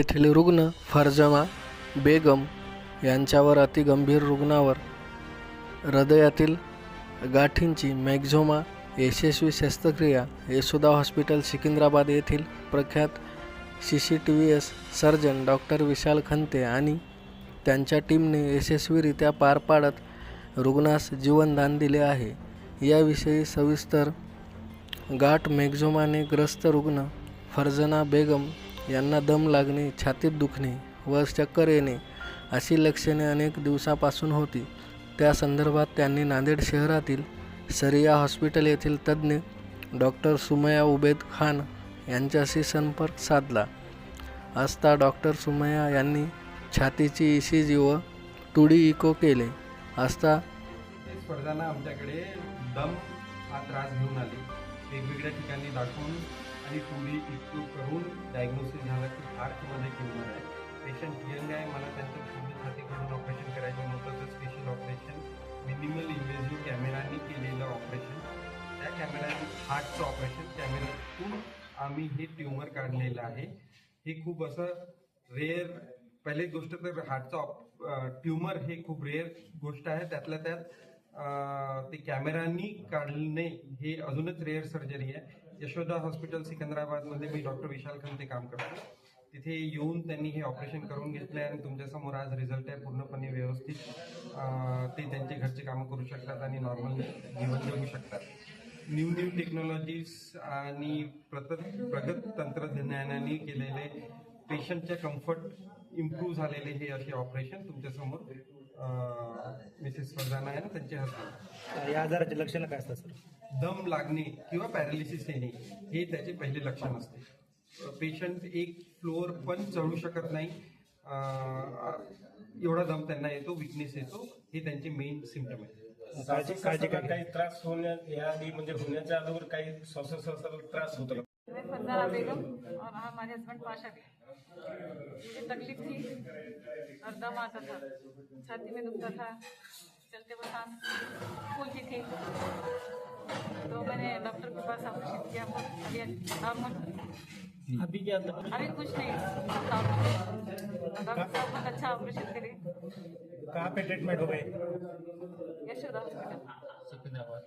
येथील रुग्ण फरजमा बेगम यांच्यावर अतिगंभीर रुग्णावर हृदयातील गाठींची मॅक्झोमा यशस्वी शस्त्रक्रिया यशोदा हॉस्पिटल सिकिंद्राबाद येथील प्रख्यात C C T V S surgeon doctor Vishal Khante आणि त्यांच्या टीमने यशस्वीरित्या पार पाडत रुग्णास जीवनदान दिले आहे. याविषयी सविस्तर गाठ मेक्झोमाने ग्रस्त रुग्ण फरजना बेगम यांना दम लागणे छातीत दुखणे व चक्कर येणे अशी लक्षणे अनेक दिवसापासून होती. त्या संदर्भात त्यांनी नांदेड शहरातील सरिया हॉस्पिटल येथील तज्ज्ञ डॉक्टर सुमया उबेद खान यांच्याशी संपर्क साधला. असता डॉक्टर सुमया यांनी छातीची ई सी जी व टुडी इको केले. असता स्पर्धांना आमच्याकडे दम हा त्रास घेऊन आले. वेगवेगळ्या ठिकाणी दाखवून आणि टुडी इक्यू करून डायग्नोसिस झालं की हार्टमध्ये ट्युमर आहे पेशंट यंग आहे मला त्यांचं पूर्ण छाती करून ऑपरेशन करायचं नव्हतं तर स्पेशल ऑपरेशन मिनिमल इन्व्हेजिव्ह कॅमेराने केलेलं ऑपरेशन त्या कॅमेऱ्याने हार्टचं ऑपरेशन कॅमेऱ्यातून आम्ही हे ट्युमर काढलेलं आहे. हे खूप असं रेअर पहिली गोष्ट तर हार्टचं ट्युमर हे खूप रेअर गोष्ट आहे. त्यातल्या त्यात ते कॅमेरानी काढणे हे अजूनच रेअर सर्जरी आहे. यशोदा हॉस्पिटल सिकंदराबादमध्ये मी डॉक्टर विशाल खंते काम करतो. तिथे येऊन त्यांनी हे ऑपरेशन करून घेतलं आणि तुमच्यासमोर आज रिझल्ट आहे पूर्णपणे व्यवस्थित. ते त्यांचे घरचे कामं करू शकतात आणि नॉर्मल जीवन जगू शकतात. न्यू न्यू टेक्नॉलॉजीज आणि प्रगत प्रगत तंत्रज्ञानाने केलेले पेशंटच्या कम्फर्ट इम्प्रूव्ह झालेले हे असे ऑपरेशन तुमच्यासमोर मिसेस फरजाना आहे ना त्यांचे हस्बंड या आजाराचे लक्षणं काय असतात सर? दम लागणे किंवा पॅरालिसिस येणे हे त्याचे पहिले लक्षण असते. पेशंट एक फ्लोअर पण चढू शकत नाही. एवढा दम त्यांना येतो विकनेस येतो हे त्यांचे मेन सिम्टम आहे. काळजी काळजी काय काही त्रास होण्या याआधी म्हणजे होण्याच्या अगोदर काही श्वासोश्वासाला त्रास होतो? मैं फरजाना बेगम और हमारे हस्बैंड पाशा भी। मुझे तकलीफ़ थी और दम आता था। छाती में दुखता था चलते वक्त सांस फूलती थी। तो मैंने डॉक्टर के पास ऑपरेशन किया अभी अभी क्या अभी कुछ नहीं डॉक्टर साहब बहुत अच्छा ऑपरेशन करे कहाँ पे ट्रीटमेंट हो गए यशोदा हॉस्पिटल सिकंदराबाद।